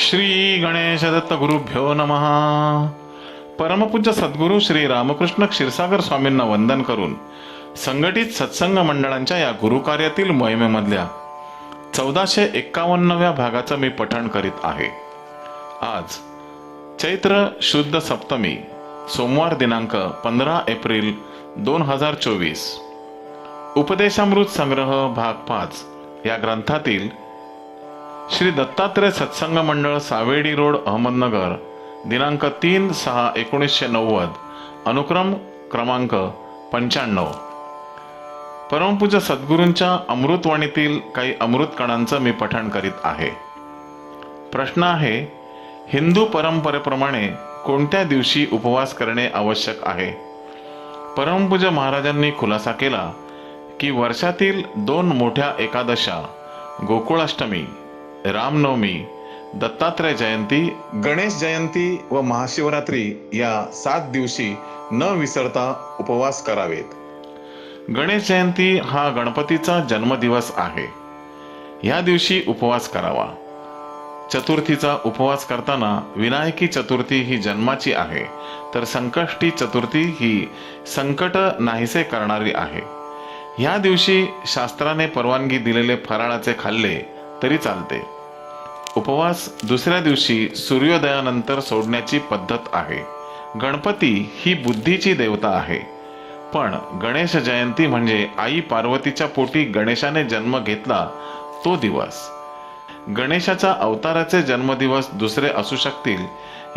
श्री गणेश दत्त गुरुभ्यो नमः. परमपूज्य सद्गुरू श्री रामकृष्ण क्षीरसागर स्वामींना वंदन करून संघटित सत्संग मंडळांच्या या गुरुकार्यातील मोहिमेमधल्या चौदाशे एक्कावन्नव्या भागाचं मी पठण करीत आहे. आज चैत्र शुद्ध सप्तमी सोमवार दिनांक पंधरा एप्रिल दोन हजार चोवीस. उपदेशामृत संग्रह भाग पाच या ग्रंथातील श्री दत्तात्रय सत्संग मंडळ सावेडी रोड अहमदनगर. दिनांक तीन सहा एकोणीसशे नव्वद. अनुक्रम क्रमांक पंच्याण्णव. परमपूज्य सद्गुरूंच्या अमृतवाणीतील काही अमृत कणांचं मी पठण करीत आहे. प्रश्न आहे हिंदू परंपरेप्रमाणे कोणत्या दिवशी उपवास करणे आवश्यक आहे? परमपूज्य महाराजांनी खुलासा केला की वर्षातील दोन मोठ्या एकादशा गोकुळाष्टमी रामनवमी दत्तात्रय जयंती गणेश जयंती व महाशिवरात्री या सात दिवशी न विसरता उपवास करावेत. गणेश जयंती हा गणपतीचा जन्मदिवस आहे. या दिवशी उपवास करावा. चतुर्थीचा उपवास करताना विनायकी चतुर्थी ही जन्माची आहे तर संकष्टी चतुर्थी ही संकट नाहीसे करणारी आहे. या दिवशी शास्त्राने परवानगी दिलेले फराळाचे खाल्ले तरी चालते. उपवास दुसऱ्या दिवशी सूर्योदयानंतर सोडण्याची पद्धत आहे. गणपती ही बुद्धीची देवता आहे. पण गणेश जयंती म्हणजे आई पार्वतीच्या पोटी गणेशाने जन्म घेतला तो दिवस. गणेशाच्या अवताराचे जन्मदिवस दुसरे असू शकतील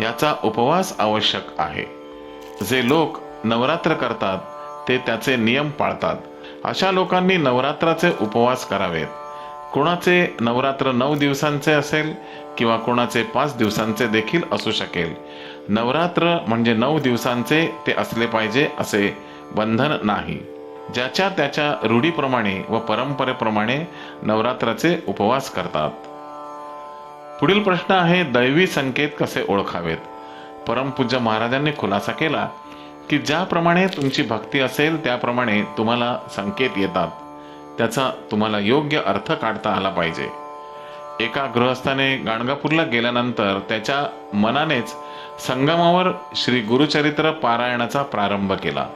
याचा उपवास आवश्यक आहे. जे लोक नवरात्र करतात ते त्याचे नियम पाळतात. अशा लोकांनी नवरात्राचे उपवास करावेत. कोणाचे नवरात्र नऊ दिवसांचे असेल किंवा कोणाचे पाच दिवसांचे देखील असू शकेल. नवरात्र म्हणजे नऊ दिवसांचे ते असले पाहिजे असे बंधन नाही. ज्याच्या त्याच्या रूढीप्रमाणे व परंपरेप्रमाणे नवरात्राचे उपवास करतात. पुढील प्रश्न आहे दैवी संकेत कसे ओळखावेत? परमपूज्य महाराजांनी खुलासा केला की ज्याप्रमाणे तुमची भक्ती असेल त्याप्रमाणे तुम्हाला संकेत येतात. त्याचा तुम्हाला योग्य अर्थ काढता आला पाहिजे. एका गृहस्थाने गाणगापूरला गेल्यानंतर त्याच्या मनानेच संगमावर श्री गुरुचरित्र पारायणाचा प्रारंभ केला.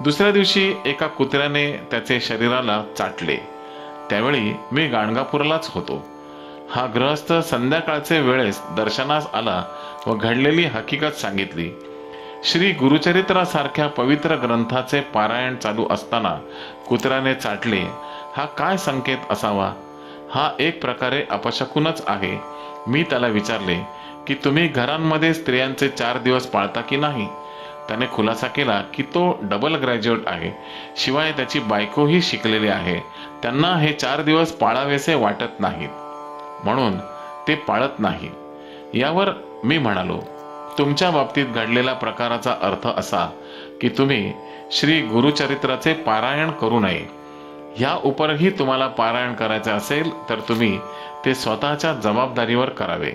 दुसऱ्या दिवशी एका कुत्र्याने त्याचे शरीराला चाटले. त्यावेळी मी गाणगापूरलाच होतो. हा गृहस्थ संध्याकाळचे वेळेस दर्शनास आला व घडलेली हकीकत सांगितली. श्री गुरुचरित्रासारख्या पवित्र ग्रंथाचे पारायण चालू असताना कुत्र्याने चाटले हा काय संकेत असावा? हा एक प्रकारे अपशकुनच आहे. मी त्याला विचारले की तुम्ही घरांमध्ये स्त्रियांचे चार दिवस पाळता की नाही? त्याने खुलासा केला की तो डबल ग्रॅज्युएट आहे. शिवाय त्याची बायकोही शिकलेली आहे. त्यांना हे चार दिवस पाळावेसे वाटत नाहीत. म्हणून ते पाळत नाही. यावर मी म्हणालो तुमच्या बाबतीत घडलेला प्रकाराचा अर्थ असा की तुम्ही श्री गुरुचरित्राचे पारायण करू नये. या उपरही तुम्हाला पारायण करायचे असेल तर तुम्ही ते स्वतःच्या जबाबदारीवर करावे.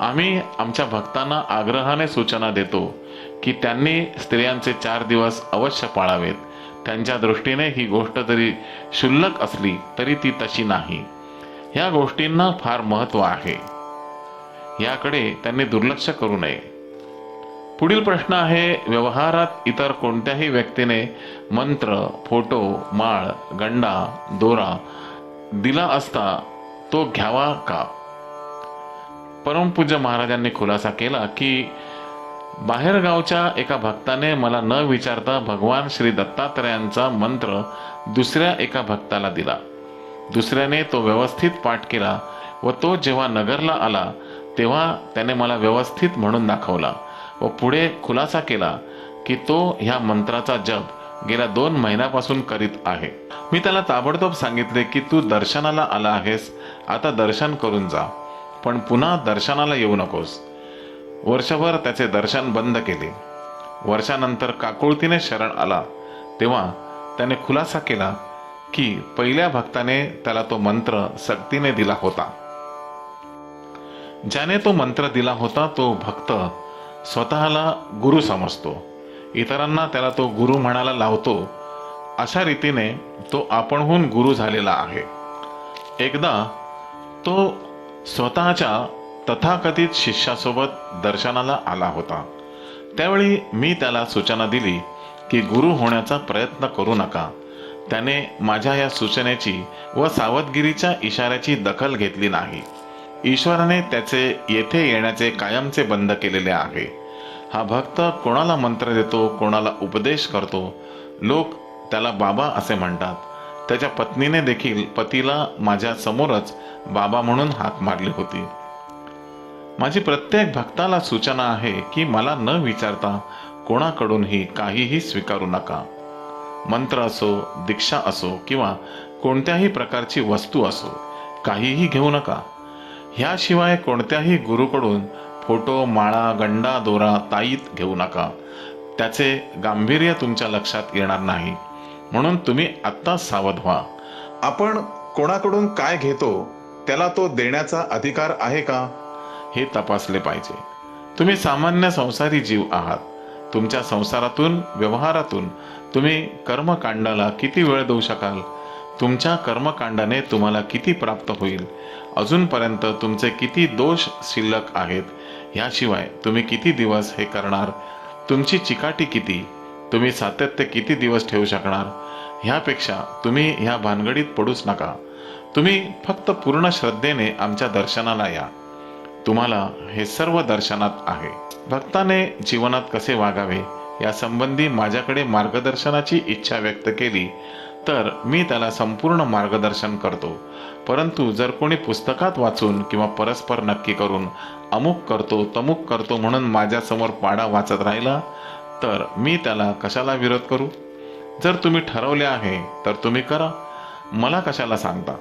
आम्ही आमच्या भक्तांना आग्रहाने सूचना देतो की त्यांनी स्त्रियांचे चार दिवस अवश्य पाळावेत. त्यांच्या दृष्टीने ही गोष्ट जरी क्षुल्लक असली तरी ती तशी नाही. या गोष्टींना फार महत्त्व आहे. याकडे त्यांनी दुर्लक्ष करू नये. पुढील प्रश्न आहे व्यवहारात इतर कोणत्याही व्यक्तीने मंत्र फोटो माळ गंडा दोरा दिला असता तो घ्यावा का? परमपूज्य महाराजांनी खुलासा केला की बाहेरगावच्या एका भक्ताने मला न विचारता भगवान श्री दत्तात्रयांचा मंत्र दुसऱ्या एका भक्ताला दिला. दुसऱ्याने तो व्यवस्थित पाठ केला व तो जेव्हा नगरला आला तेव्हा त्याने मला व्यवस्थित म्हणून दाखवला व पुढे खुलासा केला की तो ह्या मंत्राचा जप गेल्या दोन महिन्यापासून करीत आहे. मी त्याला ताबडतोब सांगितले की तू दर्शनाला आला आहेस आता दर्शन करून जा. पण पुन्हा दर्शनाला येऊ नकोस. वर्षभर त्याचे दर्शन बंद केले. वर्षानंतर काकुळतीने शरण आला. तेव्हा त्याने खुलासा केला की पहिल्या भक्ताने त्याला तो मंत्र सक्तीने दिला होता. ज्याने तो मंत्र दिला होता तो भक्त स्वतःला गुरु समजतो. इतरांना त्याला तो गुरु म्हणायला लावतो. अशा रीतीने तो आपणहून गुरु झालेला आहे. एकदा तो स्वतःच्या तथाकथित शिष्यासोबत दर्शनाला आला होता. त्यावेळी मी त्याला सूचना दिली की गुरु होण्याचा प्रयत्न करू नका. त्याने माझ्या या सूचनेची व सावधगिरीच्या इशाऱ्याची दखल घेतली नाही. ईश्वराने त्याचे येथे येण्याचे कायमचे बंद केलेले आहे. हा भक्त कोणाला मंत्र देतो कोणाला उपदेश करतो? लोक त्याला बाबा असे म्हणतात. त्याच्या पत्नीने देखील पतीला माझ्या समोरच बाबा म्हणून हाक मारली होती. माझी प्रत्येक भक्ताला सूचना आहे की मला न विचारता कोणाकडूनही काहीही स्वीकारू नका. मंत्र असो दीक्षा असो किंवा कोणत्याही प्रकारची वस्तू असो काहीही घेऊ नका. ह्याशिवाय कोणत्याही गुरुकडून फोटो माळा गंडा दोरा ताईत घेऊ नका. त्याचे गांभीर्य तुमच्या लक्षात येणार नाही. म्हणून तुम्ही आत्ताच सावध व्हा. आपण कोणाकडून काय घेतो त्याला तो देण्याचा अधिकार आहे का? हे तपासले पाहिजे. तुम्ही सामान्य संसारी जीव आहात. तुमच्या संसारातून व्यवहारातून तुम्ही कर्मकांडाला किती वेळ देऊ शकाल? तुमच्या कर्मकांडाने तुम्हाला किती प्राप्त होईल? अजूनपर्यंत तुमचे किती दोष शिल्लक आहेत? ह्याशिवाय तुम्ही किती दिवस हे करणार? तुमची चिकाटी किती? तुम्ही सातत्य किती दिवस ठेवू शकणार? ह्यापेक्षा तुम्ही ह्या भानगडीत पडूच नका. तुम्ही फक्त पूर्ण श्रद्धेने आमच्या दर्शनाला या. तुम्हाला हे सर्व दर्शनात आहे. भक्ताने जीवनात कसे वागावे? या संबंधी माझ्याकडे मार्गदर्शनाची इच्छा व्यक्त केली. तर मी त्याला संपूर्ण मार्गदर्शन करतो. परंतु जर कोणी पुस्तकात वाचून किंवा परस्पर नक्की करून अमुक करतो तमुक करतो म्हणून माझ्यासमोर पाडा वाचत राहिला तर मी त्याला कशाला विरोध करू? जर तुम्ही ठरवले आहे तर तुम्ही करा. मला कशाला सांगता?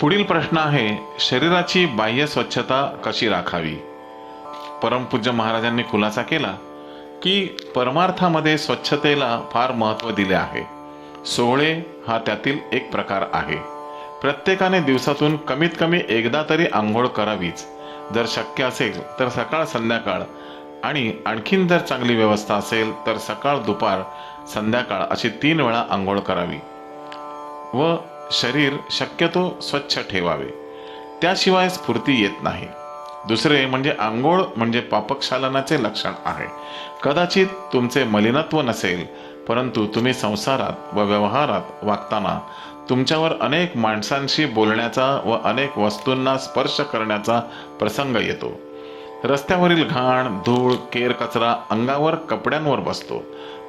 पुढील प्रश्न आहे शरीराची बाह्य स्वच्छता कशी राखावी? परमपूज्य महाराजांनी खुलासा केला की परमार्थामध्ये स्वच्छतेला फार महत्त्व दिले आहे. सोहळे हा त्यातील एक प्रकार आहे. प्रत्येकाने दिवसातून कमीत कमी एकदा तरी आंघोळ करावीच. जर शक्य असेल तर सकाळ संध्याकाळ. आणि आणखीन जर चांगली व्यवस्था असेल तर सकाळ दुपार संध्याकाळ अशी तीन वेळा आंघोळ करावी. व शरीर शक्यतो स्वच्छ ठेवावे. त्याशिवाय स्फूर्ती येत नाही. दुसरे म्हणजे आंघोळ म्हणजे पापक्षालनाचे लक्षण आहे. कदाचित तुमचे मलिनत्व नसेल परंतु तुम्ही संसारात व व्यवहारात वागताना तुमच्यावर अनेक माणसांशी बोलण्याचा व अनेक वस्तूंना स्पर्श करण्याचा प्रसंग येतो. रस्त्यावरील घाण धूळ केर कचरा अंगावर कपड्यांवर बसतो.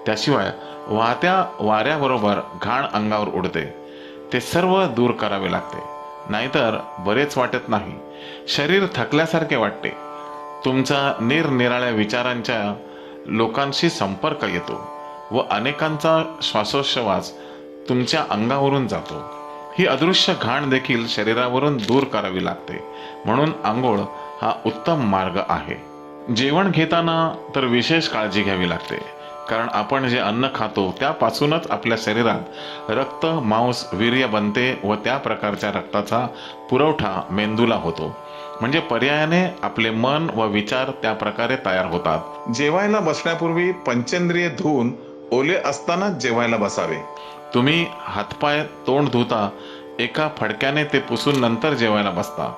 त्याशिवाय वाहत्या वाऱ्याबरोबर घाण अंगावर उडते. ते सर्व दूर करावे लागते. नाहीतर बरेच वाटत नाही. शरीर थकल्यासारखे वाटते. तुमचा निरनिराळ्या विचारांच्या लोकांशी संपर्क येतो व अनेकांचा श्वासोच्छवास तुमच्या अंगावरून जातो. ही अदृश्य घाण देखील शरीरावरून दूर करावी लागते. म्हणून आंघोळ हा उत्तम मार्ग आहे. जेवण घेताना तर विशेष काळजी घ्यावी लागते. कारण आपण जे अन्न खातो त्यापासूनच आपल्या शरीरात रक्त मांस वीर्य बनते व त्या प्रकारच्या रक्ताचा पुरवठा मेंदूला होतो. म्हणजे पर्यायाने आपले मन व विचार त्या प्रकारे तयार होतात. जेवायला बसण्यापूर्वी पंचेंद्रिय धुवून ओले असतानाच जेवायला बसावे. तुम्ही हातपाय तोंड धुता एका फडक्याने ते पुसून नंतर जेवायला बसता.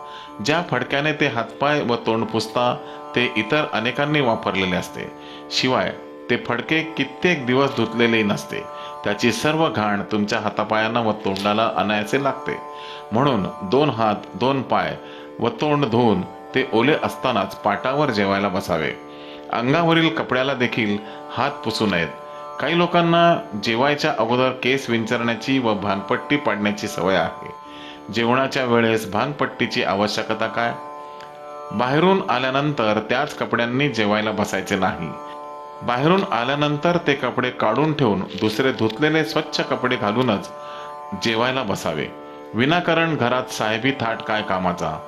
ज्या फडक्याने ते हातपाय व तोंड पुसता ते इतर अनेकांनी वापरलेले असते. शिवाय ते फडके कित्येक दिवस धुतलेले नसते. त्याची सर्व घाण तुमच्या हातापायांना व तोंडाला आणायचे लागते. म्हणून दोन हात दोन पाय व तोंड धुवून ते ओले असतानाच पाटावर जेवायला बसावे. अंगावरील कपड्याला देखील हात पुसू नयेत. काही लोकांना जेवायच्या अगोदर केस विंचरण्याची व भांगपट्टी पाडण्याची सवय आहे. जेवणाच्या वेळेस भांगपट्टीची आवश्यकता काय? बाहेरून आल्यानंतर त्याच कपड्यांनी जेवायला बसायचे नाही. बाहेरून आल्यानंतर ते कपडे काढून ठेवून दुसरे धुतलेले स्वच्छ कपडे घालूनच जेवायला बसावे. विनाकारण घरात साहेबी थाट काय कामाचा?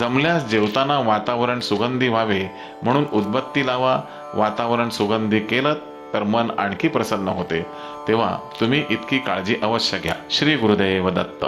जमल्यास जेवताना वातावरण सुगंधी व्हावे म्हणून उदबत्ती लावा. वातावरण सुगंधी केलं तर मन आणखी प्रसन्न होते. तेव्हा तुम्ही इतकी काळजी अवश्य घ्या. श्री गुरुदेव दत्त.